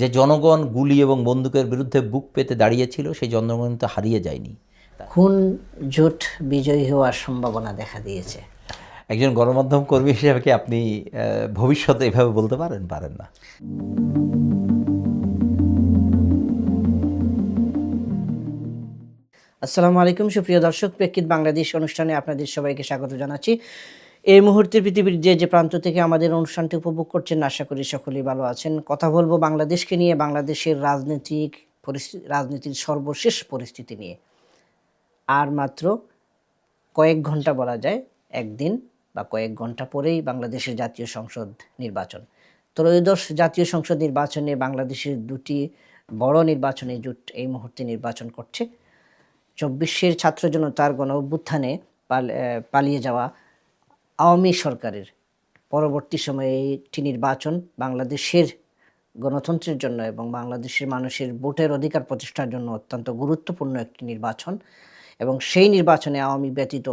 যে জনগণ গুলি এবং বন্দুকের বিরুদ্ধে বুক পেতে দাঁড়িয়েছিল সেই জনগণ তো হারিয়ে যায়নি। খুন জোট বিজয়ী হওয়ার সম্ভাবনা দেখা দিয়েছে। একজন গণমাধ্যম কর্মী হিসেবে কি আপনি ভবিষ্যতে এভাবে বলতে পারেন? পারেন না। আসসালামু আলাইকুম সুপ্রিয় দর্শক প্রেক্ষিত বাংলাদেশ অনুষ্ঠানে আপনাদের সবাইকে স্বাগত জানাচ্ছি। এই মুহূর্তে পৃথিবীর যে যে প্রান্ত থেকে আমাদের অনুষ্ঠানটি উপভোগ করছেন, আশা করি সকলেই ভালো আছেন। কথা বলব বাংলাদেশকে নিয়ে, বাংলাদেশের রাজনৈতিক পরিস্থিতি রাজনীতির সর্বশেষ পরিস্থিতি নিয়ে। আর মাত্র কয়েক ঘণ্টা বলা যায়, একদিন বা কয়েক ঘণ্টা পরেই বাংলাদেশের জাতীয় সংসদ নির্বাচন। ত্রয়োদশ জাতীয় সংসদ নির্বাচনে বাংলাদেশের দুটি বড় নির্বাচনী জোট এই মুহূর্তে নির্বাচন করছে। চব্বিশের ছাত্র জনতার গণ অভ্যুত্থানে পাল- পালিয়ে যাওয়া আওয়ামী সরকারের পরবর্তী সময়ে একটি নির্বাচন বাংলাদেশের গণতন্ত্রের জন্য এবং বাংলাদেশের মানুষের ভোটের অধিকার প্রতিষ্ঠার জন্য অত্যন্ত গুরুত্বপূর্ণ একটি নির্বাচন এবং সেই নির্বাচনে আওয়ামী ব্যতীত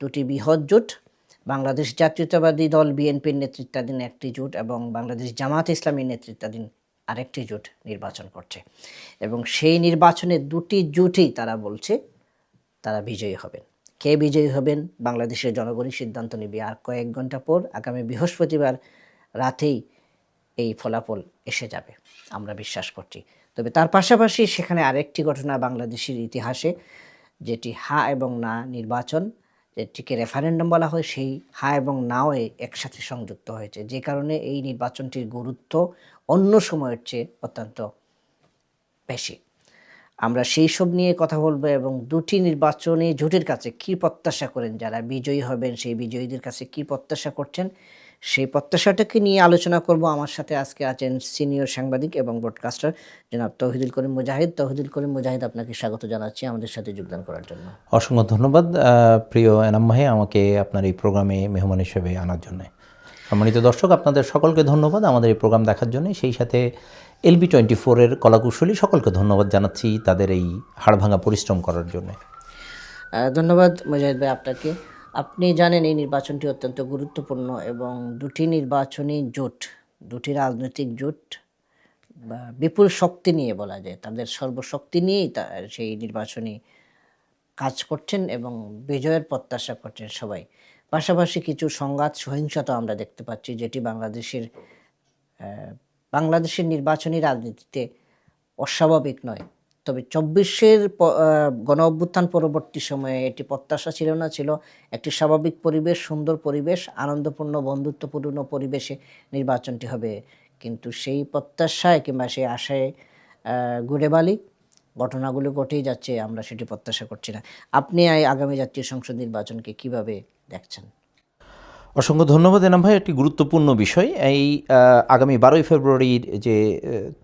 দুটি বৃহৎ জোট, বাংলাদেশ জাতীয়তাবাদী দল বিএনপির নেতৃত্বাধীন একটি জোট এবং বাংলাদেশ জামাত ইসলামীর নেতৃত্বাধীন আরেকটি জোট নির্বাচন করছে এবং সেই নির্বাচনে দুটি জোটই তারা বলছে তারা বিজয়ী হবেন। কে বিজয়ী হবেন? বাংলাদেশের জনগণই সিদ্ধান্ত নেবে। আর কয়েক ঘণ্টা পর আগামী বৃহস্পতিবার রাতেই এই ফলাফল এসে যাবে, আমরা বিশ্বাস করছি। তবে তার পাশাপাশি সেখানে আরেকটি ঘটনা বাংলাদেশের ইতিহাসে, যেটি হা এবং না নির্বাচন, যেটিকে রেফারেন্ডাম বলা হয়, সেই হা এবং নাও এ একসাথে সংযুক্ত হয়েছে। যে কারণে এই নির্বাচনটির গুরুত্ব অন্য সময়ের চেয়ে অত্যন্ত বেশি। আমরা সেই সব নিয়ে কথা বলব এবং দুটি নির্বাচনী জোটের কাছে কি প্রত্যাশা করেন, যারা বিজয়ী হবেন, সেই বিজয়ীদের কাছে কি প্রত্যাশা করছেন, সেই প্রত্যাশাটাকে নিয়ে আলোচনা করব। আমার সাথে আজকে আছেন সিনিয়র সাংবাদিক এবং ব্রডকাস্টার জনাব তৌহিদুল করিম মুজাহিদ। তৌহিদুল করিম মুজাহিদ, আপনাকে স্বাগত জানাচ্ছি আমাদের সাথে যোগদান করার জন্য। অসংখ্য ধন্যবাদ। প্রিয় এনাম ভাই, আমাকে আপনার এই প্রোগ্রামে মেহমান হিসেবে আনার জন্য। সম্মানিত দর্শক, আপনাদের সকলকে ধন্যবাদ আমাদের এই প্রোগ্রাম দেখার জন্য। সেই সাথে এলবি টোয়েন্টি ফোরের কলাকুশলী সকলকে ধন্যবাদ জানাচ্ছি তাদের এই হাড়ভাঙা পরিশ্রম করার জন্য। ধন্যবাদ মুজাহিদ ভাই আপনাকে। আপনি জানেন এই নির্বাচনটি অত্যন্ত গুরুত্বপূর্ণ এবং দুটি নির্বাচনী জোট, দুটি রাজনৈতিক জোট বিপুল শক্তি নিয়ে বলা যায়, তাদের সর্বশক্তি নিয়েই সেই নির্বাচনী কাজ করছেন এবং বিজয়ের প্রত্যাশা করছেন সবাই। পাশাপাশি কিছু সংঘাত, সহিংসতা আমরা দেখতে পাচ্ছি, যেটি বাংলাদেশের বাংলাদেশের নির্বাচনী রাজনীতিতে অস্বাভাবিক নয়। তবে চব্বিশের গণ অভ্যুত্থান পরবর্তী সময়ে এটি প্রত্যাশা ছিল না ছিল একটি স্বাভাবিক পরিবেশ সুন্দর পরিবেশ আনন্দপূর্ণ বন্ধুত্বপূর্ণ পরিবেশে নির্বাচনটি হবে। কিন্তু সেই প্রত্যাশায় কিংবা সেই আশায় আহ, ঘুরে বালি ঘটনাগুলো ঘটেই যাচ্ছে আমরা সেটি প্রত্যাশা করছি না। আপনি আগামী জাতীয় সংসদ নির্বাচনকে কীভাবে দেখছেন? অসংখ্য ধন্যবাদ এনাম ভাই। একটি গুরুত্বপূর্ণ বিষয়, এই আগামী বারোই ফেব্রুয়ারির যে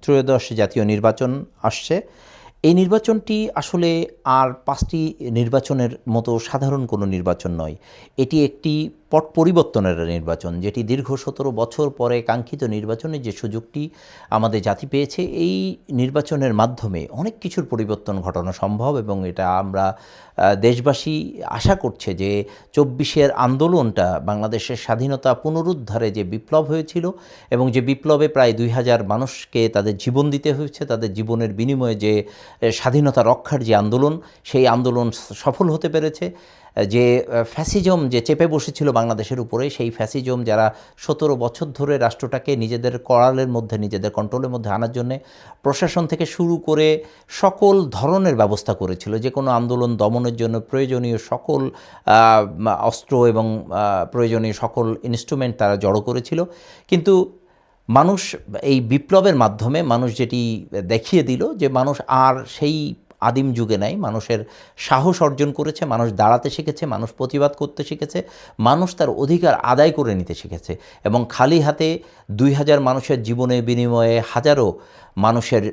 ত্রয়োদশ জাতীয় নির্বাচন আসছে, এই নির্বাচনটি আসলে আর পাঁচটি নির্বাচনের মতো সাধারণ কোনো নির্বাচন নয়। এটি একটি পট পরিবর্তনের নির্বাচন, যেটি দীর্ঘ সতেরো বছর পরে কাঙ্ক্ষিত নির্বাচনের যে সুযোগটি আমাদের জাতি পেয়েছে, এই নির্বাচনের মাধ্যমে অনেক কিছুর পরিবর্তন ঘটানো সম্ভব এবং এটা আমরা দেশবাসী আশা করছে যে চব্বিশের আন্দোলনটা বাংলাদেশের স্বাধীনতা পুনরুদ্ধারে যে বিপ্লব হয়েছিল এবং যে বিপ্লবে প্রায় দুই হাজার মানুষকে তাদের জীবন দিতে হয়েছে, তাদের জীবনের বিনিময়ে যে স্বাধীনতা রক্ষার যে আন্দোলন, সেই আন্দোলন সফল হতে পেরেছে। যে ফ্যাসিজম যে চেপে বসেছিল বাংলাদেশের উপরে, সেই ফ্যাসিজম যারা সতেরো বছর ধরে রাষ্ট্রটাকে নিজেদের করালের মধ্যে, নিজেদের কন্ট্রোলের মধ্যে আনার জন্যে প্রশাসন থেকে শুরু করে সকল ধরনের ব্যবস্থা করেছিল। যে কোনো আন্দোলন দমনের জন্য প্রয়োজনীয় সকল অস্ত্র এবং প্রয়োজনীয় সকল ইনস্ট্রুমেন্ট তারা জড়ো করেছিল। কিন্তু মানুষ এই বিপ্লবের মাধ্যমে, মানুষ যেটি দেখিয়ে দিল যে, মানুষ আর সেই আদিম যুগে নাই। মানুষের সাহস অর্জন করেছে, মানুষ দাঁড়াতে শিখেছে, মানুষ প্রতিবাদ করতে শিখেছে, মানুষ তার অধিকার আদায় করে নিতে শিখেছে এবং খালি হাতে দুই হাজার মানুষের জীবনের বিনিময়ে হাজারো মানুষের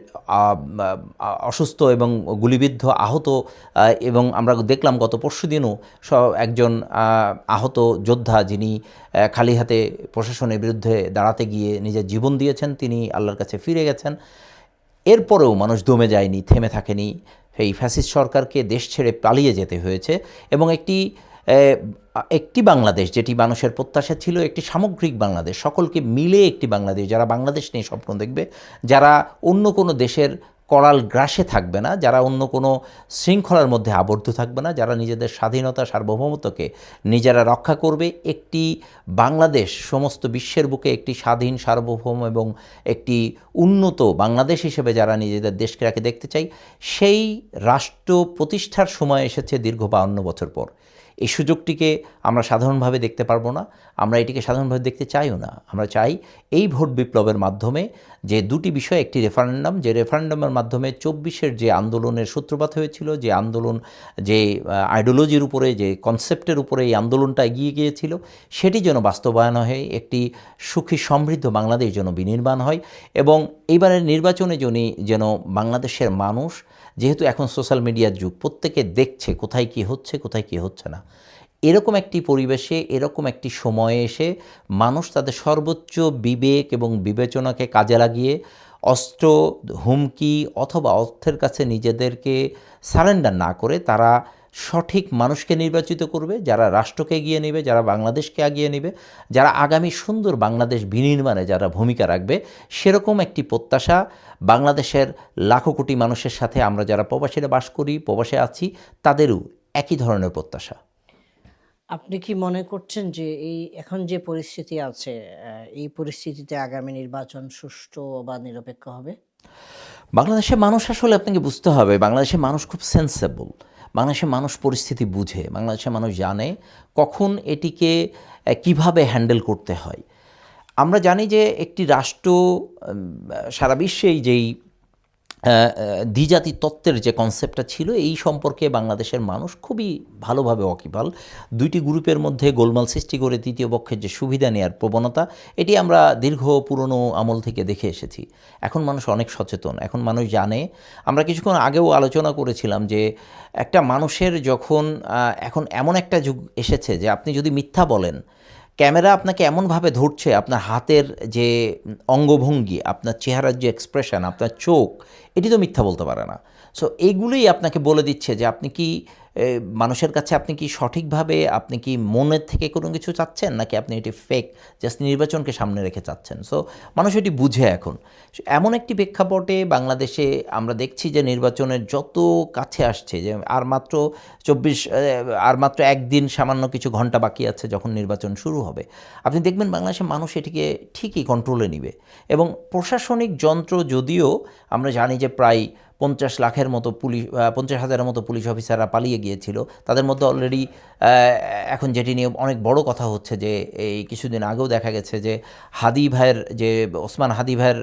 অসুস্থ এবং গুলিবিদ্ধ আহত এবং আমরা দেখলাম গত পরশু দিনও একজন আহত যোদ্ধা যিনি খালি হাতে প্রশাসনের বিরুদ্ধে দাঁড়াতে গিয়ে নিজের জীবন দিয়েছেন, তিনি আল্লাহর কাছে ফিরে গেছেন। এরপরেও মানুষ দমে যায়নি, থেমে থাকেনি। এই ফ্যাসিস্ট সরকারকে দেশ ছেড়ে পালিয়ে যেতে হয়েছে এবং একটি একটি বাংলাদেশ যেটি মানুষের প্রত্যাশা ছিল একটি সামগ্রিক বাংলাদেশ। সকলকে মিলে একটি বাংলাদেশ, যারা বাংলাদেশ নিয়ে স্বপ্ন দেখবে, যারা অন্য কোনো দেশের করাল গ্রাসে থাকবে না, যারা অন্য কোনো শৃঙ্খলার মধ্যে আবদ্ধ থাকবে না, যারা নিজেদের স্বাধীনতা, সার্বভৌমত্বকে নিজেরা রক্ষা করবে। একটি বাংলাদেশ, সমস্ত বিশ্বের বুকে একটি স্বাধীন, সার্বভৌম এবং একটি উন্নত বাংলাদেশ হিসেবে যারা নিজেদের দেশকে রাখে দেখতে চাই, সেই রাষ্ট্র প্রতিষ্ঠার সময় এসেছে দীর্ঘ বাউন্ন বছর পর। এই সুযোগটিকে আমরা সাধারণভাবে দেখতে পারব না। আমরা এটিকে সাধারণভাবে দেখতে চাইও না। আমরা চাই এই ভোট বিপ্লবের মাধ্যমে যে দুটি বিষয় একটি রেফারেন্ডাম যে রেফারেন্ডামের মাধ্যমে চব্বিশের যে আন্দোলনের সূত্রপাত হয়েছিল, যে আন্দোলন, যে আইডিওলজির উপরে, যে কনসেপ্টের উপরে এই আন্দোলনটা এগিয়ে গিয়েছিল, সেটি যেন বাস্তবায়ন হয়ে, একটি সুখী সমৃদ্ধ বাংলাদেশ যেন বিনির্মাণ হয় এবং এইবারের নির্বাচনে জন্য যেন বাংলাদেশের মানুষ, যেহেতু এখন সোশ্যাল মিডিয়ার যুগ, প্রত্যেকে দেখছে কোথায় কি হচ্ছে, কোথায় কি হচ্ছে না। এরকম একটি পরিবেশে, এরকম একটি সময়ে এসে মানুষ তাদের সর্বোচ্চ বিবেক এবং বিবেচনাকে কাজে লাগিয়ে অস্ত্র, হুমকি অথবা অর্থের কাছে নিজেদেরকে সারেন্ডার না করে তারা সঠিক মানুষকে নির্বাচিত করবে, যারা রাষ্ট্রকে এগিয়ে নেবে, যারা বাংলাদেশকে এগিয়ে নেবে, যারা আগামী সুন্দর বাংলাদেশ বিনির্মাণে যারা ভূমিকা রাখবে, সেরকম একটি প্রত্যাশা বাংলাদেশের লাখো কোটি মানুষের সাথে আমরা যারা প্রবাসীরা বাস করি, প্রবাসে আছি, তাদেরও একই ধরনের প্রত্যাশা। আপনি কি মনে করছেন যে এই এখন যে পরিস্থিতি আছে এই পরিস্থিতিতে আগামী নির্বাচন সুষ্ঠু বা নিরপেক্ষ হবে? বাংলাদেশের মানুষ আসলে আপনাকে বুঝতে হবে, বাংলাদেশের মানুষ খুব সেন্সেবল বাংলাদেশের মানুষ পরিস্থিতি বুঝে, বাংলাদেশের মানুষ জানে কখন এটিকে কীভাবে হ্যান্ডেল করতে হয়। আমরা জানি যে একটি রাষ্ট্র সারা বিশ্বেই যেই দ্বিজাতি তত্ত্বের যে কনসেপ্টটা ছিল, এই সম্পর্কে বাংলাদেশের মানুষ খুবই ভালোভাবে ওয়াকিবহাল। দুইটি গ্রুপের মধ্যে গোলমাল সৃষ্টি করে তৃতীয় পক্ষের যে সুবিধা নেওয়ার প্রবণতা, এটি আমরা দীর্ঘ পুরনো আমল থেকে দেখে এসেছি। এখন মানুষ অনেক সচেতন, এখন মানুষ জানে। আমরা কিছুক্ষণ আগেও আলোচনা করেছিলাম যে একটা মানুষের যখন এখন এমন একটা যুগ এসেছে যে আপনি যদি মিথ্যা বলেন ক্যামেরা আপনাকে এমনভাবে ধরছে, আপনার হাতের যে অঙ্গভঙ্গি, আপনার চেহারার যে এক্সপ্রেশন আপনার চোখ, এটি তো মিথ্যা বলতে পারে না। সো এইগুলোই আপনাকে বলে দিচ্ছে যে আপনি কি মানুষের কাছে আপনি কি সঠিকভাবে, আপনি কি মনের থেকে কোনো কিছু চাচ্ছেন, নাকি আপনি এটি ফেক জাস্ট নির্বাচনকে সামনে রেখে চাচ্ছেন? সো মানুষ এটি বুঝে এখন। এমন একটি প্রেক্ষাপটে বাংলাদেশে আমরা দেখছি যে নির্বাচনের যত কাছে আসছে, যে আর মাত্র চব্বিশ আর মাত্র একদিন সামান্য কিছু ঘণ্টা বাকি আছে যখন নির্বাচন শুরু হবে। আপনি দেখবেন বাংলাদেশের মানুষ এটিকে ঠিকই কন্ট্রোলে নিবে। এবং প্রশাসনিক যন্ত্র যদিও আমরা জানি যে প্রায় পঞ্চাশ লাখের মতো পুলিশ পঞ্চাশ হাজারের মতো পুলিশ অফিসাররা পালিয়ে গিয়েছিল। তাদের মধ্যে অলরেডি এখন যেটি নিয়ে অনেক বড় কথা হচ্ছে যে, এই কিছুদিন আগেও দেখা গেছে যে, হাদি ভাইয়ের যে, ওসমান হাদি ভাইয়ের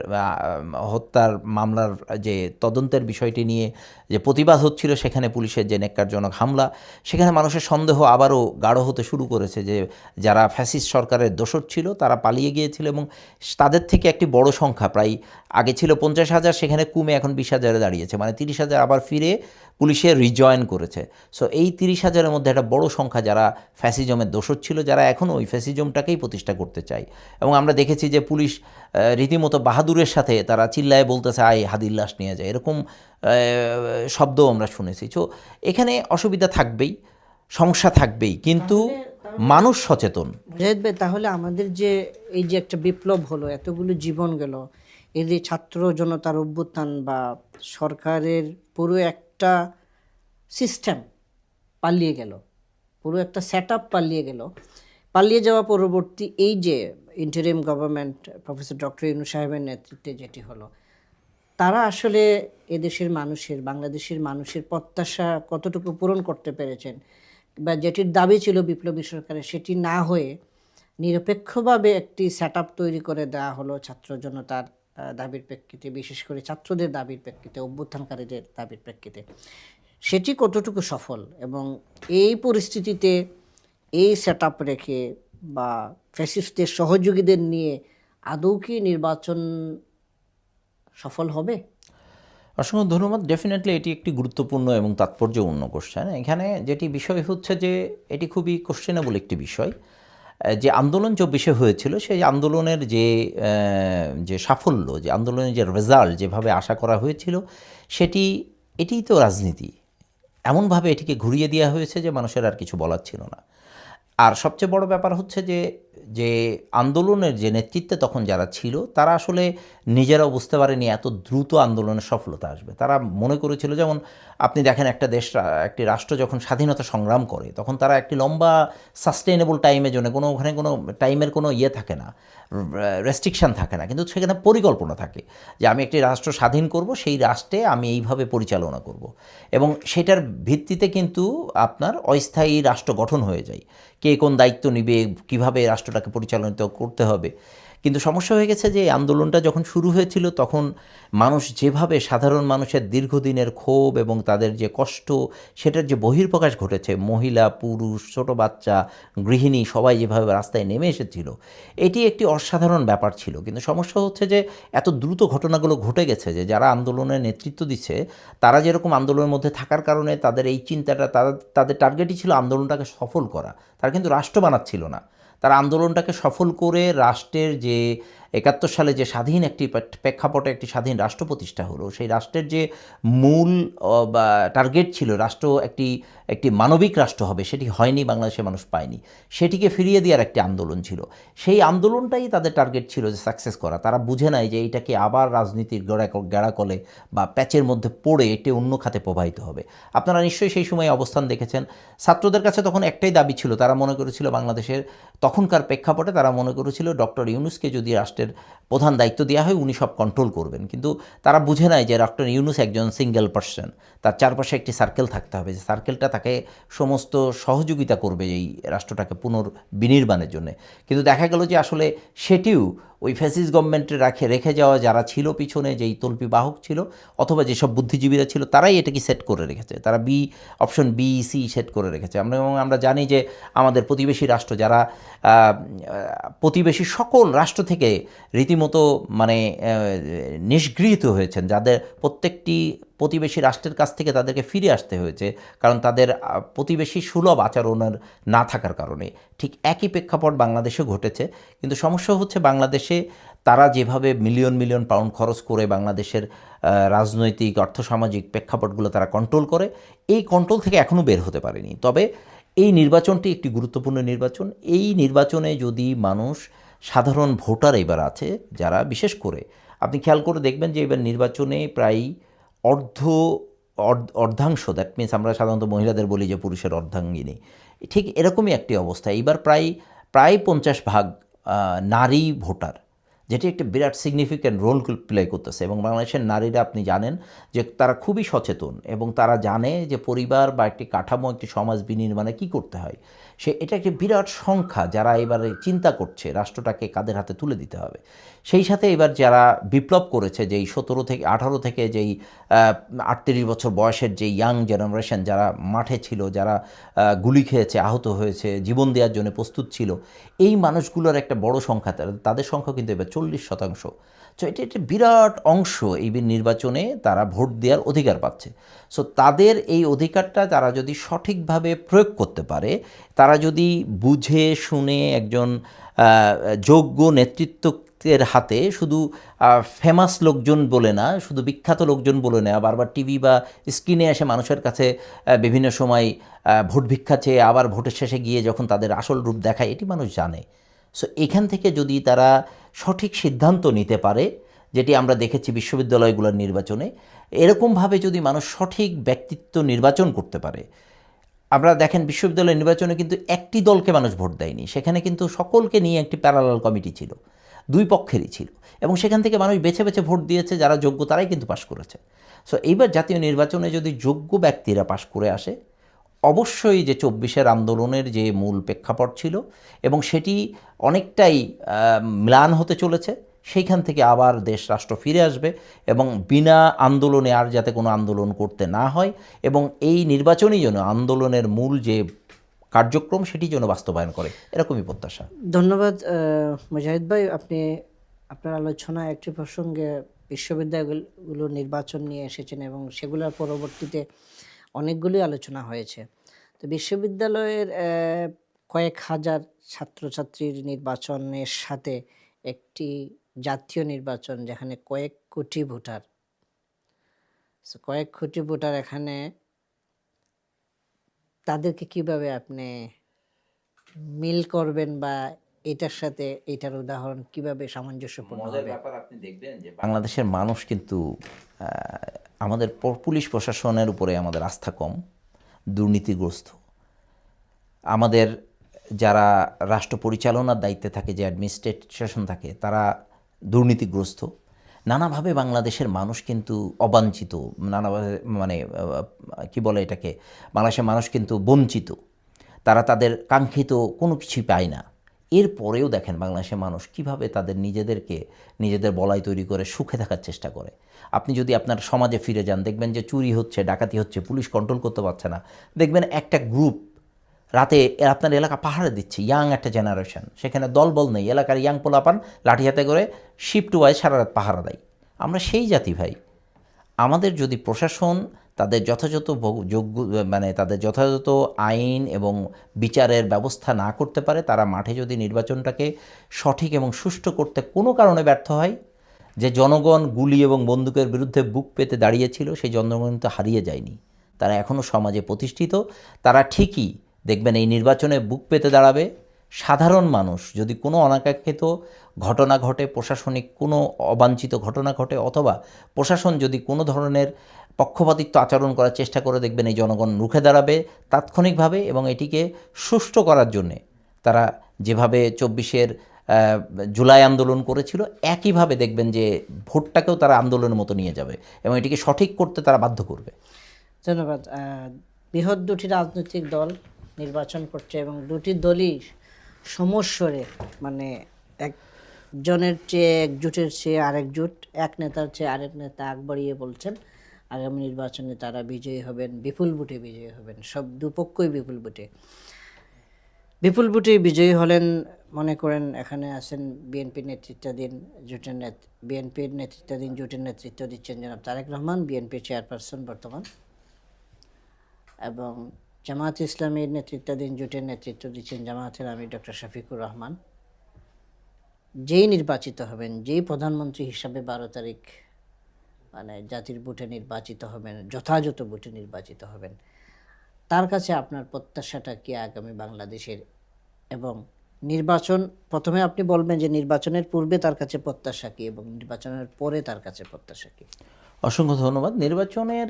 হত্যার মামলার যে তদন্তের বিষয়টি নিয়ে যে প্রতিবাদ হচ্ছিল, সেখানে পুলিশের যে নেককারজনক হামলা, সেখানে মানুষের সন্দেহ আবারও গাঢ় হতে শুরু করেছে যে, যারা ফ্যাসিস্ট সরকারের দোষর ছিল, তারা পালিয়ে গিয়েছিল এবং তাদের থেকে একটি বড় সংখ্যা, প্রায় আগে ছিল পঞ্চাশ হাজার, সেখানে কমে এখন বিশ হাজারে দাঁড়িয়েছে মানে তিরিশ হাজার আবার ফিরে পুলিশে রিজয়েন করেছে। সো এই তিরিশ হাজারের মধ্যে একটা বড় সংখ্যা যারা ফ্যাসিজমের দোষর ছিল যারা এখনও ওই ফ্যাসিজমটাকেই প্রতিষ্ঠা করতে চায়। এবং আমরা দেখেছি যে পুলিশ রীতিমতো বাহাদুরের সাথে তারা চিল্লায় বলতেছে আয় হাদির লাশ নিয়ে যায় এরকম আহ, শব্দও আমরা শুনেছি। তো এখানে অসুবিধা থাকবেই সমস্যা থাকবেই। কিন্তু মানুষ সচেতন। তাহলে আমাদের যে এই যে একটা বিপ্লব হলো এতগুলো জীবন গেল যে ছাত্র জনতার অভ্যুত্থান বা সরকারের পুরো একটা সিস্টেম পালিয়ে গেল, পুরো একটা সেট আপ পালিয়ে গেল। পালিয়ে যাওয়া পরবর্তী এই যে interim government professor doctor Inu সাহেবের নেতৃত্বে যেটি হলো, তারা আসলে এদেশের মানুষের, বাংলাদেশের মানুষের প্রত্যাশা কতটুকু পূরণ করতে পেরেছেন বা যেটির দাবি ছিল বিপ্লবী সরকারের, সেটি না হয়ে নিরপেক্ষভাবে একটি সেট তৈরি করে দেওয়া হলো ছাত্র জনতার দাবির প্রেক্ষিতে, বিশেষ করে ছাত্রদের দাবির প্রেক্ষিতে, অভ্যুত্থানকারীদের দাবির প্রেক্ষিতে। সেটি কতটুকু সফল এবং এই পরিস্থিতিতে এই সেট রেখে বা ফ্যাসিস্টদের সহযোগীদের নিয়ে আদৌ কি নির্বাচন সফল হবে? অসংখ্য ধন্যবাদ। ডেফিনেটলি এটি একটি গুরুত্বপূর্ণ এবং তাৎপর্যপূর্ণ কোশ্চেন এখানে যেটি বিষয় হচ্ছে যে, এটি খুবই কোশ্চেনেবল একটি বিষয়। যে আন্দোলন চব্বিশে হয়েছিল, সেই আন্দোলনের যে যে সাফল্য, যে আন্দোলনের যে রেজাল্ট যেভাবে আশা করা হয়েছিল, সেটি, এটিই তো রাজনীতি। এমনভাবে এটিকে ঘুরিয়ে দেওয়া হয়েছে যে মানুষের আর কিছু বলার ছিল না। আর সবচেয়ে বড় ব্যাপার হচ্ছে যে যে আন্দোলনের যে নেতৃত্বে তখন যারা ছিল, তারা আসলে নিজেরাও বুঝতে পারেনি এত দ্রুত আন্দোলনের সফলতা আসবে। তারা মনে করেছিল যেমন আপনি দেখেন একটা দেশ, একটি রাষ্ট্র যখন স্বাধীনতা সংগ্রাম করে, তখন তারা একটি লম্বা সাস্টেনেবল টাইমের জন্য কোনো, ওখানে কোনো টাইমের কোনো ইয়ে থাকে না রেস্ট্রিকশান থাকে না, কিন্তু সেখানে পরিকল্পনা থাকে যে আমি একটি রাষ্ট্র স্বাধীন করব, সেই রাষ্ট্রে আমি এইভাবে পরিচালনা করব। এবং সেটার ভিত্তিতে কিন্তু আপনার অস্থায়ী রাষ্ট্র গঠন হয়ে যায়। কে কোন দায়িত্ব নিবে, কীভাবে রাষ্ট্রটাকে পরিচালিত করতে হবে কিন্তু সমস্যা হয়ে গেছে যে আন্দোলনটা যখন শুরু হয়েছিল, তখন মানুষ যেভাবে সাধারণ মানুষের দীর্ঘদিনের ক্ষোভ এবং তাদের যে কষ্ট, সেটার যে বহির্প্রকাশ ঘটেছে, মহিলা, পুরুষ, ছোট বাচ্চা, গৃহিণী, সবাই যেভাবে রাস্তায় নেমে এসেছিল, এটি একটি অসাধারণ ব্যাপার ছিল। কিন্তু সমস্যা হচ্ছে যে এত দ্রুত ঘটনাগুলো ঘটে গেছে যে যারা আন্দোলনের নেতৃত্ব দিচ্ছে, তারা যেরকম আন্দোলনের মধ্যে থাকার কারণে তাদের এই চিন্তাটা, তাদের তাদের টার্গেটই ছিল আন্দোলনটাকে সফল করা। তারা কিন্তু রাষ্ট্র বানাচ্ছিল না। তারা আন্দোলনটাকে সফল করে রাষ্ট্রের যে একাত্তর সালে যে স্বাধীন একটি প্রেক্ষাপটে একটি স্বাধীন রাষ্ট্র প্রতিষ্ঠা হলো, সেই রাষ্ট্রের যে মূল বা টার্গেট ছিল রাষ্ট্র একটি একটি মানবিক রাষ্ট্র হবে, সেটি হয়নি, বাংলাদেশের মানুষ পায়নি। সেটিকে ফিরিয়ে দেওয়ার একটি আন্দোলন ছিল। সেই আন্দোলনটাই তাদের টার্গেট ছিল যে সাকসেস করা। তারা বুঝে নাই যে এইটাকে আবার রাজনীতির গড়া, গেড়াকলে বা প্যাচের মধ্যে পড়ে এটি অন্য খাতে প্রবাহিত হবে। আপনারা নিশ্চয়ই সেই সময় অবস্থান দেখেছেন। ছাত্রদের কাছে তখন একটাই দাবি ছিল, তারা মনে করেছিল বাংলাদেশের তখনকার প্রেক্ষাপটে তারা মনে করেছিল ডক্টর ইউনুসকে যদি রাষ্ট্রের প্রধান দায়িত্ব দেওয়া হয়, উনি সব কন্ট্রোল করবেন। কিন্তু তারা বুঝে নাই যে ডক্টর ইউনুস একজন সিঙ্গেল পার্সন তার চারপাশে একটি সার্কেল থাকতে হবে। যে সার্কেলটা তাকে সমস্ত সহযোগিতা করবে এই রাষ্ট্রটাকে পুনর্বিনির্মাণের জন্য। কিন্তু দেখা গেল যে আসলে সেটিও ওই ফ্যাসিস গভর্নমেন্টে রাখে, রেখে যাওয়া যারা ছিল পিছনে, যেই তল্পি বাহক ছিল, অথবা যেসব বুদ্ধিজীবীরা ছিল, তারাই এটাকে সেট করে রেখেছে। তারা B option B C set করে রেখেছে। আমরা এবং আমরা জানি যে আমাদের প্রতিবেশী রাষ্ট্র, যারা প্রতিবেশী সকল রাষ্ট্র থেকে রীতিমতো মানে নিষ্গৃহীত হয়েছেন, যাদের প্রত্যেকটি প্রতিবেশী রাষ্ট্রের কাছ থেকে তাদেরকে ফিরে আসতে হয়েছে, কারণ তাদের প্রতিবেশী সুলভ আচরণের না থাকার কারণে। ঠিক একই প্রেক্ষাপট বাংলাদেশে ঘটেছে, কিন্তু সমস্যা হচ্ছে বাংলাদেশে তারা যেভাবে মিলিয়ন মিলিয়ন পাউন্ড খরচ করে বাংলাদেশের রাজনৈতিক, অর্থসামাজিক প্রেক্ষাপটগুলো তারা কন্ট্রোল করে, এই কন্ট্রোল থেকে এখনও বের হতে পারেনি। তবে এই নির্বাচনটি একটি গুরুত্বপূর্ণ নির্বাচন। এই নির্বাচনে যদি মানুষ সাধারণ ভোটার এবার আছে, যারা বিশেষ করে, আপনি খেয়াল করে দেখবেন যে এবার নির্বাচনে প্রায় অর্ধ, অর্ধ- অর্ধাংশ দ্যাট মিনস আমরা সাধারণত মহিলাদের বলি যে পুরুষের অর্ধাঙ্গিনী। ঠিক এরকমই একটি অবস্থা। এইবার প্রায় প্রায় পঞ্চাশ ভাগ নারী ভোটার, যেটি একটি বিরাট সিগনিফিক্যান্ট রোল প্লে করতেছে এবং বাংলাদেশের নারীরা আপনি জানেন যে তারা খুবই সচেতন এবং তারা জানে যে পরিবার বা একটি কাঠামো, একটি সমাজ বিনির্মাণে কী করতে হয়। সে, এটা একটি বিরাট সংখ্যা যারা এবারে চিন্তা করছে রাষ্ট্রটাকে কাদের হাতে তুলে দিতে হবে। সেই সাথে এবার যারা বিপ্লব করেছে, যেই সতেরো থেকে, আঠারো থেকে যেই আটত্রিশ বছর বয়সের যে ইয়াং জেনারেশন যারা মাঠে ছিল, যারা গুলি খেয়েছে, আহত হয়েছে, জীবন দেওয়ার জন্য প্রস্তুত ছিল, এই মানুষগুলোর একটা বড় সংখ্যা তাদের- সংখ্যা কিন্তু এবার চল্লিশ শতাংশ। সো এটি একটি বিরাট অংশ এই নির্বাচনে তারা ভোট দেওয়ার অধিকার পাচ্ছে। সো তাদের এই অধিকারটা তারা যদি সঠিকভাবে প্রয়োগ করতে পারে, তারা যদি বুঝে, শুনে একজন যোগ্য যোগ্য নেতৃত্বের হাতে শুধু ফেমাস লোকজন বলে না, শুধু বিখ্যাত লোকজন বলে না বারবার টিভি বা স্ক্রিনে এসে মানুষের কাছে বিভিন্ন সময় ভোট ভিক্ষা চেয়ে আবার ভোটের শেষে গিয়ে যখন তাদের আসল রূপ দেখায়, এটি মানুষ জানে। সো এখান থেকে যদি তারা সঠিক সিদ্ধান্ত নিতে পারে, যেটি আমরা দেখেছি বিশ্ববিদ্যালয়গুলোর নির্বাচনে, এরকমভাবে যদি মানুষ সঠিক ব্যক্তিত্ব নির্বাচন করতে পারে, আমরা দেখেন বিশ্ববিদ্যালয় নির্বাচনে কিন্তু একটি দলকে মানুষ ভোট দেয়নি, সেখানে কিন্তু সকলকে নিয়ে একটি প্যারালাল কমিটি ছিল। দুই পক্ষেরই ছিল। এবং সেখান থেকে মানুষ বেছে বেছে ভোট দিয়েছে, যারা যোগ্য তারাই কিন্তু পাশ করেছে। সো এইবার জাতীয় নির্বাচনে যদি যোগ্য ব্যক্তিরা পাশ করে আসে, অবশ্যই যে চব্বিশের আন্দোলনের যে মূল প্রেক্ষাপট ছিল এবং সেটি অনেকটাই ম্লান হতে চলেছে, সেইখান থেকে আবার দেশ রাষ্ট্র ফিরে আসবে এবং বিনা আন্দোলনে আর যাতে কোনো আন্দোলন করতে না হয় এবং এই নির্বাচনই যেন আন্দোলনের মূল যে কার্যক্রম সেটি যেন বাস্তবায়ন করে। এরকমই প্রত্যাশা। ধন্যবাদ মুজাহিদ ভাই। আপনি, আপনার আলোচনায় একটি প্রসঙ্গে বিশ্ববিদ্যালয়গুলো নির্বাচন নিয়ে এসেছেন এবং সেগুলোর পরবর্তীতে অনেকগুলি আলোচনা হয়েছে। তো বিশ্ববিদ্যালয়ের কয়েক হাজার ছাত্রছাত্রীর নির্বাচনের সাথে একটি জাতীয় নির্বাচন, যেখানে কয়েক কোটি ভোটার। কয়েক কোটি ভোটার এখানে তাদেরকে কীভাবে আপনি মিল করবেন বা এটার সাথে এটার উদাহরণ কীভাবে সামঞ্জস্যপূর্ণ হবে? ব্যাপার আপনি দেখবেন যে বাংলাদেশের মানুষ কিন্তু আমাদের পুলিশ প্রশাসনের উপরে আমাদের আস্থা কম দুর্নীতিগ্রস্ত। আমাদের যারা রাষ্ট্র পরিচালনার দায়িত্বে থাকে যে অ্যাডমিনিস্ট্রেশন থাকে তারা দুর্নীতিগ্রস্ত। নানাভাবে বাংলাদেশের মানুষ কিন্তু অবাঞ্ছিত, নানাভাবে মানে কি বলে এটাকে, বাংলাদেশের মানুষ কিন্তু বঞ্চিত। তারা তাদের কাঙ্ক্ষিত কোনো কিছুই পায় না। এরপরেও দেখেন বাংলাদেশের মানুষ কীভাবে তাদের নিজেদেরকে, নিজেদের বলাই তৈরি করে সুখে থাকার চেষ্টা করে। আপনি যদি আপনার সমাজে ফিরে যান, দেখবেন যে চুরি হচ্ছে, ডাকাতি হচ্ছে, পুলিশ কন্ট্রোল করতে পারছে না। দেখবেন একটা গ্রুপ রাতে আপনার এলাকা পাহাড়ে দিচ্ছে ইয়াং একটা জেনারেশন সেখানে দলবল নেই, এলাকার ইয়াং পোলাপান লাঠি হাতে করে শিফট ওয়াইজ সারা রাত পাহারা দেয়। আমরা সেই জাতি ভাই। আমাদের যদি প্রশাসন তাদের যথাযথ যোগ্য মানে তাদের যথাযথ আইন এবং বিচারের ব্যবস্থা না করতে পারে, তারা মাঠে যদি নির্বাচনটাকে সঠিক এবং সুষ্ঠু করতে কোনো কারণে ব্যর্থ হয়, যে জনগণ গুলি এবং বন্দুকের বিরুদ্ধে বুক পেতে দাঁড়িয়েছিল, সেই জনগণ তো হারিয়ে যায়নি। তারা এখনও সমাজে প্রতিষ্ঠিত, তারা ঠিকই দেখবেন এই নির্বাচনে বুক পেতে দাঁড়াবে সাধারণ মানুষ। যদি কোনো অনাকাঙ্ক্ষিত ঘটনা ঘটে, প্রশাসনিক কোনো অবাঞ্ছিত ঘটনা ঘটে, অথবা প্রশাসন যদি কোনো ধরনের পক্ষপাতিত্ব আচরণ করার চেষ্টা করে দেখবেন এই জনগণ রুখে দাঁড়াবে তাৎক্ষণিকভাবে এবং এটিকে সুষ্ঠু করার জন্যে। তারা যেভাবে চব্বিশের জুলাই আন্দোলন করেছিল, একইভাবে দেখবেন যে ভোটটাকেও তারা আন্দোলনের মতো নিয়ে যাবে এবং এটিকে সঠিক করতে তারা বাধ্য করবে। ধন্যবাদ। বৃহৎ দুটি রাজনৈতিক দল নির্বাচন করছে এবং দুটি দলই সমস্বরে মানে একজনের চেয়ে একজোটের চেয়ে আরেক জোট, এক নেতার চেয়ে আরেক নেতা আগ বাড়িয়ে বলছেন, আগামী নির্বাচনে তারা বিজয়ী হবেন, বিপুল ভোটে বিজয়ী হবেন, সব দুপক্ষই বিপুল ভোটে। বিপুল ভোটে বিজয়ী হলেন মনে করেন এখানে আছেন বিএনপি নেতৃত্বাধীন জোটের বিএনপির নেতৃত্বাধীন জোটের নেতৃত্ব দিচ্ছেন জনাব তারেক রহমান বিএনপি চেয়ারপারসন বর্তমান। এবং জামায়াত ইসলামীর নেতৃত্বাধীন, জোটের নেতৃত্ব দিচ্ছেন জামায়াতের আমির ডক্টর শফিকুর রহমান। যেই নির্বাচিত হবেন, যেই প্রধানমন্ত্রী হিসাবে বারো তারিখ মানে জাতির বুটে নির্বাচিত হবেন, যথাযথ বুটে নির্বাচিত হবেন, তার কাছে আপনার প্রত্যাশাটা কি আগামী বাংলাদেশের? এবং নির্বাচন, প্রথমে আপনি বলবেন যে নির্বাচনের পূর্বে তার কাছে প্রত্যাশা কি এবং নির্বাচনের পরে তার কাছে প্রত্যাশা কি? অসংখ্য ধন্যবাদ। নির্বাচনের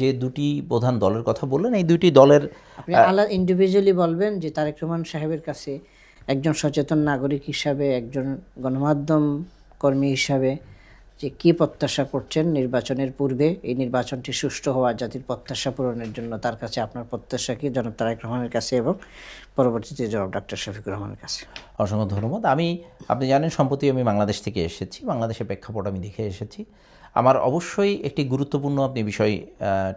যে দুটি প্রধান দলের কথা বললেন এই দুটি দলের আপনি আলাদা ইন্ডিভিজুয়ালি বলবেন যে তারেক রহমান সাহেবের কাছে একজন সচেতন নাগরিক হিসাবে একজন গণমাধ্যম কর্মী হিসাবে যে কি প্রত্যাশা করছেন নির্বাচনের পূর্বে? এই নির্বাচনটি সুষ্ঠু হওয়া জাতির প্রত্যাশা পূরণের জন্য তার কাছে আপনার প্রত্যাশা কি? জনাব তারেক রহমানের কাছে এবং পরবর্তীতে জনাব ডাক্তার শফিকুর রহমানের কাছে। অসংখ্য ধন্যবাদ। আমি আপনি জানেন সম্প্রতি আমি বাংলাদেশ থেকে এসেছি। বাংলাদেশের প্রেক্ষাপট আমি দেখে এসেছি। আমার অবশ্যই একটি গুরুত্বপূর্ণ আপনি বিষয়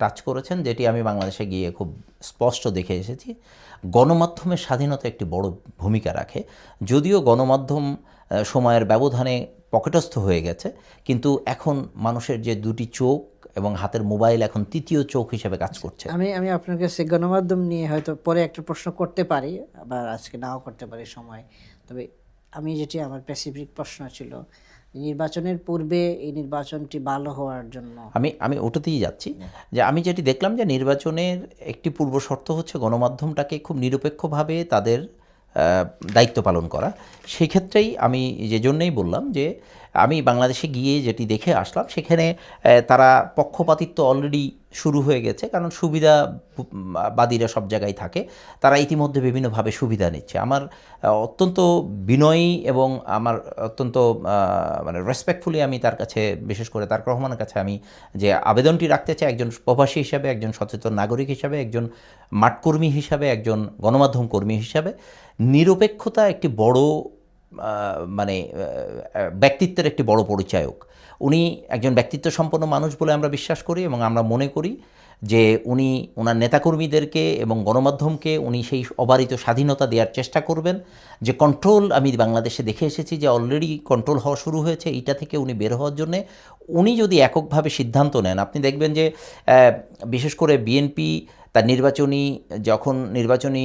টাচ করেছেন যেটি আমি বাংলাদেশে গিয়ে খুব স্পষ্ট দেখে এসেছি। গণমাধ্যমের স্বাধীনতা একটি বড় ভূমিকা রাখে। যদিও গণমাধ্যম সময়ের ব্যবধানে পকেটস্থ হয়ে গেছে কিন্তু এখন মানুষের যে দুটি চোখ এবং হাতের মোবাইল এখন তৃতীয় চোখ হিসেবে কাজ করছে। আমি আমি আপনার কাছে গণমাধ্যম নিয়ে হয়তো পরে একটা প্রশ্ন করতে পারি আবার আজকে নাও করতে পারি সময়। তবে আমি যেটি আমার স্পেসিফিক প্রশ্ন ছিল নির্বাচনের পূর্বে এই নির্বাচনটি ভালো হওয়ার জন্য। আমি আমি ওটাতেই যাচ্ছি যে আমি যেটি দেখলাম যে নির্বাচনের একটি পূর্ব শর্ত হচ্ছে গণমাধ্যমটাকে খুব নিরপেক্ষভাবে তাদের দায়িত্ব পালন করা। সেই ক্ষেত্রেই আমি যে জন্যেই বললাম যে আমি বাংলাদেশে গিয়ে যেটি দেখে আসলাম, সেখানে তারা পক্ষপাতিত্ব অলরেডি শুরু হয়ে গেছে, কারণ সুবিধা বাদীরা সব জায়গায় থাকে। তারা ইতিমধ্যে বিভিন্নভাবে সুবিধা নিচ্ছে। আমার অত্যন্ত বিনয়ী এবং আমার অত্যন্ত মানে রেসপেক্টফুলি আমি তার কাছে, বিশেষ করে তার রহমানের কাছে আমি যে আবেদনটি রাখতে চাই, একজন প্রবাসী হিসাবে, একজন সচেতন নাগরিক হিসাবে, একজন মাঠকর্মী হিসাবে, একজন গণমাধ্যম কর্মী হিসাবে, নিরপেক্ষতা একটি বড় মানে ব্যক্তিত্বের একটি বড় পরিচায়ক। উনি একজন ব্যক্তিত্ব সম্পন্ন মানুষ বলে আমরা বিশ্বাস করি এবং আমরা মনে করি যে উনি ওনার নেতাকর্মীদেরকে এবং গণমাধ্যমকে উনি সেই অবারিত স্বাধীনতা দেওয়ার চেষ্টা করবেন। যে কন্ট্রোল আমি বাংলাদেশে দেখে এসেছি যে অলরেডি কন্ট্রোল হওয়া শুরু হয়েছে, এইটা থেকে উনি বের হওয়ার জন্যে উনি যদি এককভাবে সিদ্ধান্ত নেন, আপনি দেখবেন যে বিশেষ করে বিএনপি তার নির্বাচনী, যখন নির্বাচনী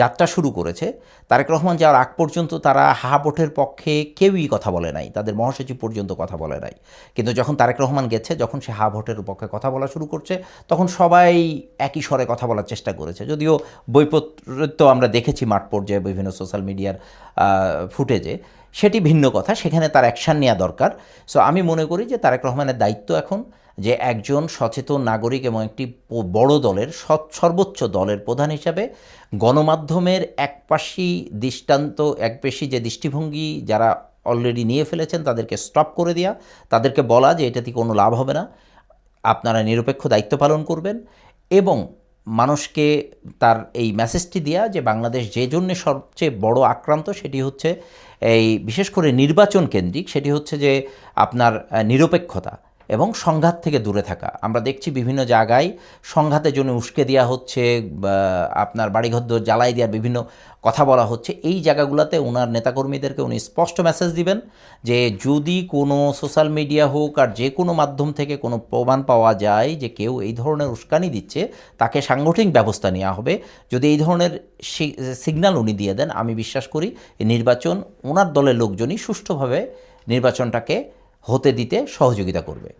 যাত্রা শুরু করেছে, তারেক রহমান যাওয়ার আগ পর্যন্ত তারা হা ভোটের পক্ষে কেউই কথা বলে নাই, তাদের মহাসচিব পর্যন্ত কথা বলে নাই। কিন্তু যখন তারেক রহমান গেছে, যখন সে হা ভোটের পক্ষে কথা বলা শুরু করছে, তখন সবাই একই স্বরে কথা বলার চেষ্টা করেছে। যদিও বইপত্র আমরা দেখেছি মাঠ পর্যায়ে বিভিন্ন সোশ্যাল মিডিয়ার ফুটেজে সেটি ভিন্ন কথা, সেখানে তার অ্যাকশান নেওয়া দরকার। সো আমি মনে করি যে তারেক রহমানের দায়িত্ব এখন যে একজন সচেতন নাগরিক এবং একটি বড় দলের সর্বোচ্চ দলের প্রধান হিসাবে গণমাধ্যমের একপাশি দৃষ্টান্ত, একপেশি যে দৃষ্টিভঙ্গি যারা অলরেডি নিয়ে ফেলেছেন, তাদেরকে স্টপ করে দেওয়া তাদেরকে বলা যে এটাতে কোনো লাভ হবে না। আপনারা নিরপেক্ষ দায়িত্ব পালন করবেন এবং মানুষকে তার এই মেসেজটি দেওয়া যে বাংলাদেশ যে জন্যে সবচেয়ে বড় আক্রান্ত সেটি হচ্ছে এই বিশেষ করে নির্বাচন কেন্দ্রিক, সেটি হচ্ছে যে আপনার নিরপেক্ষতা। এবং সংঘাত থেকে দূরে থাকা। আমরা দেখছি বিভিন্ন জায়গায় সংঘাতের জন্য উস্কে দেওয়া হচ্ছে আপনার বাড়িঘর জ্বালাই দেওয়ার বিভিন্ন কথা বলা হচ্ছে। এই জায়গাগুলোতে ওনার নেতাকর্মীদেরকে উনি স্পষ্ট মেসেজ দিবেন যে, যদি কোনো সোশ্যাল মিডিয়া হোক আর যে কোনো মাধ্যম থেকে কোনো প্রমাণ পাওয়া যায় যে কেউ এই ধরনের উস্কানি দিচ্ছে, তাকে সাংগঠনিক ব্যবস্থা নেওয়া হবে। যদি এই ধরনের সিগন্যাল উনি দিয়ে দেন, আমি বিশ্বাস করি নির্বাচন ওনার দলের লোকজনই সুষ্ঠুভাবে নির্বাচনটাকে হতে দিতে সহযোগিতা করবে।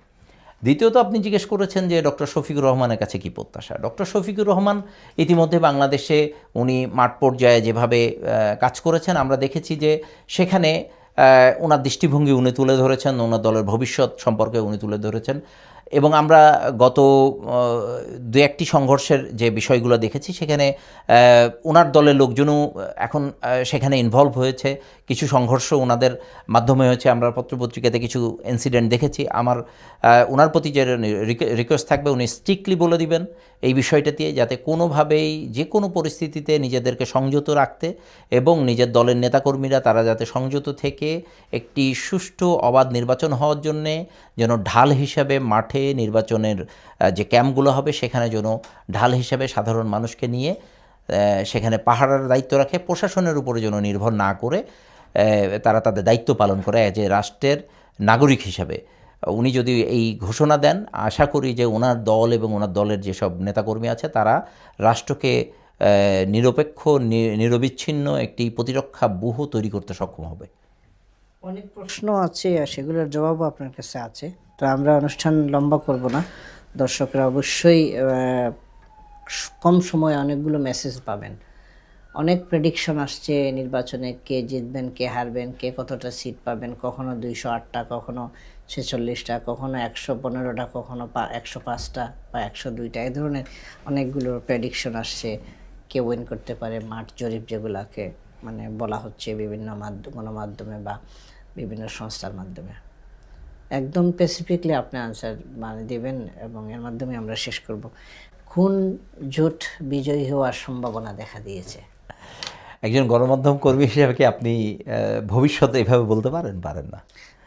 দ্বিতীয়ত আপনি জিজ্ঞেস করেছেন যে ডক্টর শফিকুর রহমানের কাছে কি প্রত্যাশা? ডক্টর শফিকুর রহমান ইতিমধ্যে বাংলাদেশে উনি মাঠ পর্যায়ে যেভাবে কাজ করেছেন, আমরা দেখেছি যে সেখানে ওনার দৃষ্টিভঙ্গি উনি তুলে ধরেছেন ওনার দলের ভবিষ্যৎ সম্পর্কে উনি তুলে ধরেছেন। এবং আমরা গত দু একটি সংঘর্ষের যে বিষয়গুলো দেখেছি, সেখানে ওনার দলের লোকজনও এখন সেখানে ইনভলভ হয়েছে। কিছু সংঘর্ষ ওনাদের মাধ্যমে হয়েছে। আমরা পত্রপত্রিকাতে কিছু ইনসিডেন্ট দেখেছি। আমার ওনার প্রতি যে রিকোয়েস্ট থাকবে, উনি স্ট্রিক্টলি বলে দিবেন এই বিষয়টাতে যাতে কোনোভাবেই যে কোনো পরিস্থিতিতে নিজেদেরকে সংযত রাখতে এবং নিজের দলের নেতাকর্মীরা, তারা যাতে সংযত থেকে একটি সুষ্ঠু অবাধ নির্বাচন হওয়ার জন্যে যেন ঢাল হিসাবে মাঠে নির্বাচনের যে ক্যাম্পগুলো হবে সেখানে যেন ঢাল হিসাবে সাধারণ মানুষকে নিয়ে সেখানে পাহারার দায়িত্ব রাখে, প্রশাসনের উপরে যেন নির্ভর না করে তারা তাদের দায়িত্ব পালন করে যে রাষ্ট্রের নাগরিক হিসাবে। উনি যদি এই ঘোষণা দেন, আশা করি যে ওনার দল এবং ওনার দলের যেসব নেতাকর্মী আছে, তারা রাষ্ট্রকে নিরপেক্ষ নিরবিচ্ছিন্ন একটি প্রতিরক্ষা ব্যূহ তৈরি করতে সক্ষম হবে। অনেক প্রশ্ন আছে, আর সেগুলোর জবাবও আপনার কাছে আছে। তো আমরা অনুষ্ঠান লম্বা করব না। দর্শকরা অবশ্যই কম সময়ে অনেকগুলো মেসেজ পাবেন। অনেক প্রেডিকশন আসছে নির্বাচনে, কে জিতবেন, কে হারবেন, কে কতটা সিট পাবেন, কখনো দুইশো আটটা, কখনো ছেচল্লিশটা, কখনো একশো পনেরোটা, কখনো একশো পাঁচটা বা একশো দুইটা। এ ধরনের অনেকগুলো প্রেডিকশন আসছে। কে উইন করতে পারে, মাঠ জরিপ যেগুলাকে মানে বলা হচ্ছে বিভিন্ন মাধ্যম, গণমাধ্যমে বা বিভিন্ন সংস্থার মাধ্যমে। একদম স্পেসিফিকলি আপনি আনসার মানে দিবেন এবং এর মাধ্যমে আমরা শেষ করব। কোন জোট বিজয়ী হওয়ার সম্ভাবনা দেখা দিয়েছে। একজন গণমাধ্যম কর্মী হিসেবে কি আপনি ভবিষ্যতে এভাবে বলতে পারেন? পারেন না।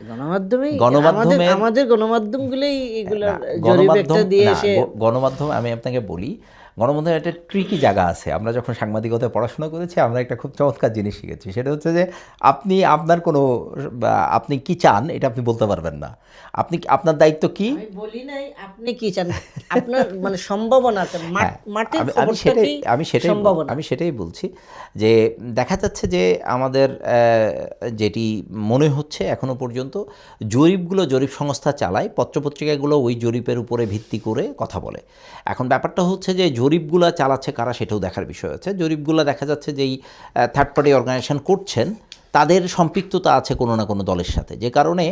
গণমাধ্যমে গণমাধ্যমের- আমাদের গণমাধ্যমগুলোই এগুলো জরিপ একটা গণমাধ্যম দিয়ে এসে গণমাধ্যম আমি আপনাকে বলি গণমাধ্যমের একটা ট্রিকি জায়গা আছে। আমরা যখন সাংবাদিকতায় পড়াশোনা করেছি আমরা একটা খুব চমৎকার জিনিস শিখেছি। সেটা হচ্ছে যে আপনি আপনার কোনো আপনি কি চান এটা আপনি বলতে পারবেন না। আপনি আপনার দায়িত্ব কি? বলি নাই আপনি কি চান? আপনার মানে সম্ভাবনা হ্যাঁ, আমি- সেটাই আমি সেটাই আমি সেটাই বলছি যে দেখা যাচ্ছে যে আমাদের যেটি মনে হচ্ছে এখনও পর্যন্ত জরিপগুলো জরিপ সংস্থা চালায় পত্রপত্রিকাগুলো ওই জরিপের উপরে ভিত্তি করে কথা বলে। এখন ব্যাপারটা হচ্ছে যে জরিপগুলো চালাচ্ছে কারা সেটাও দেখার বিষয় আছে। জরিপগুলো দেখা যাচ্ছে যেই থার্ড পার্টি অর্গানাইজেশন করছেন, তাদের সম্পৃক্ততা আছে কোনো না কোনো দলের সাথে। যে কারণে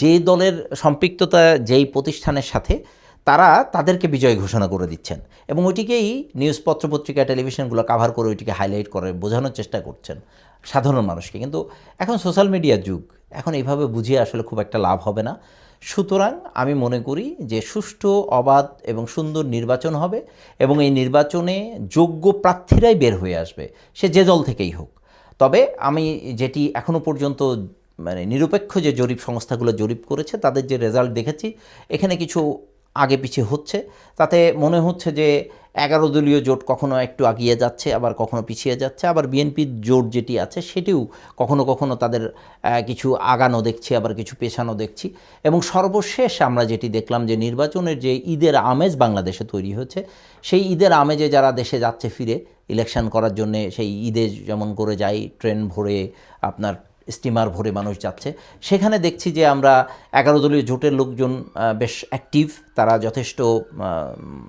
যে দলের সম্পৃক্ততা যেই প্রতিষ্ঠানের সাথে, তারা তাদেরকে বিজয় ঘোষণা করে দিচ্ছেন এবং ওইটিকেই নিউজ পত্রপত্রিকা টেলিভিশনগুলো কাভার করে ওইটিকে হাইলাইট করে বোঝানোর চেষ্টা করছেন সাধারণ মানুষকে। কিন্তু এখন সোশ্যাল মিডিয়ার যুগ, এখন এইভাবে বুঝিয়ে আসলে খুব একটা লাভ হবে না। সুতরাং আমি মনে করি যে সুষ্ঠু, অবাধ এবং সুন্দর নির্বাচন হবে এবং এই নির্বাচনে যোগ্য প্রার্থীরাই বের হয়ে আসবে, সে যে দল থেকেই হোক। তবে আমি যেটি এখনও পর্যন্ত মানে নিরপেক্ষ যে জরিপ সংস্থাগুলো জরিপ করেছে, তাদের যে রেজাল্ট দেখেছি, এখানে কিছু আগে পিছিয়ে হচ্ছে। তাতে মনে হচ্ছে যে এগারো দলীয় জোট কখনো একটু আগিয়ে যাচ্ছে, আবার কখনো পিছিয়ে যাচ্ছে, আবার বিএনপির জোট যেটি আছে সেটিও কখনো কখনো তাদের কিছু আগানো দেখছি, আবার কিছু পেছানো দেখছি। এবং সর্বশেষ আমরা যেটি দেখলাম যে নির্বাচনের যে ঈদের আমেজ বাংলাদেশে তৈরি হয়েছে, সেই ঈদের আমেজে যারা দেশে যাচ্ছে ফিরে ইলেকশন করার জন্যে সেই ঈদে যেমন করে যাই ট্রেন ভরে আপনার স্টিমার ভরে মানুষ যাচ্ছে। সেখানে দেখছি যে আমরা এগারো দলীয় জোটের লোকজন বেশ অ্যাক্টিভ তারা যথেষ্ট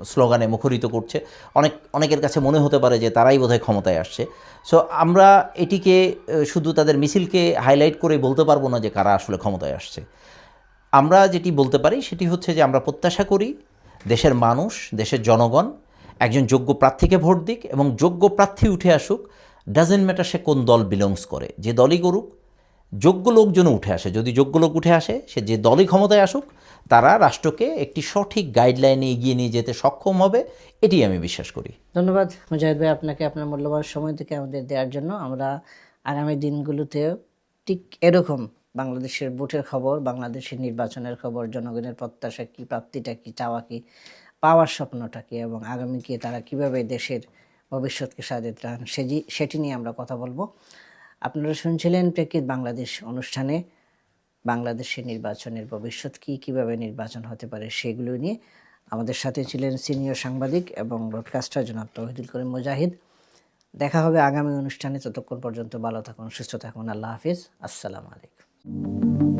স্লোগানে মুখরিত করছে। অনেক, অনেকের কাছে মনে হতে পারে যে তারাই বোধহয় ক্ষমতায় আসছে। সো আমরা এটিকে শুধু তাদের মিছিলকে হাইলাইট করে বলতে পারব না যে কারা আসলে ক্ষমতায় আসছে। আমরা যেটি বলতে পারি সেটি হচ্ছে যে আমরা প্রত্যাশা করি দেশের মানুষ, দেশের জনগণ একজন যোগ্য প্রার্থীকে ভোট দিক এবং যোগ্য প্রার্থী উঠে আসুক। ডাজেন্ট ম্যাটার সে কোন দল বিলংস করে। যে দলই করুক যোগ্য লোকজন উঠে আসে। যদি যোগ্য লোক উঠে আসে, সে যে দলই ক্ষমতায় আসুক, তারা রাষ্ট্রকে একটি সঠিক গাইডলাইনে এগিয়ে নিয়ে যেতে সক্ষম হবে এটি আমি বিশ্বাস করি। ধন্যবাদ মুজাহিদ ভাই আপনাকে আপনার মূল্যবান সময় থেকে আমাদের দেওয়ার জন্য। আমরা আগামী দিনগুলোতেও ঠিক এরকম বাংলাদেশের ভোটের খবর, বাংলাদেশের নির্বাচনের খবর, জনগণের প্রত্যাশা কি, প্রাপ্তিটা কি, চাওয়া কি, পাওয়ার স্বপ্নটা কি, এবং আগামীকে তারা কীভাবে দেশের ভবিষ্যৎকে সাজে চান সেটি সেটি নিয়ে আমরা কথা বলব। আপনারা শুনছিলেন প্রেক্ষিত বাংলাদেশ অনুষ্ঠানে। বাংলাদেশের নির্বাচনের ভবিষ্যৎ কি, কীভাবে নির্বাচন হতে পারে সেগুলো নিয়ে আমাদের সাথে ছিলেন সিনিয়র সাংবাদিক এবং ব্রডকাস্টার জনাব তহিদুল করিম মুজাহিদ। দেখা হবে আগামী অনুষ্ঠানে। ততক্ষণ পর্যন্ত ভালো থাকুন, সুস্থ থাকুন। আল্লাহ হাফিজ। আসসালামু আলাইকুম।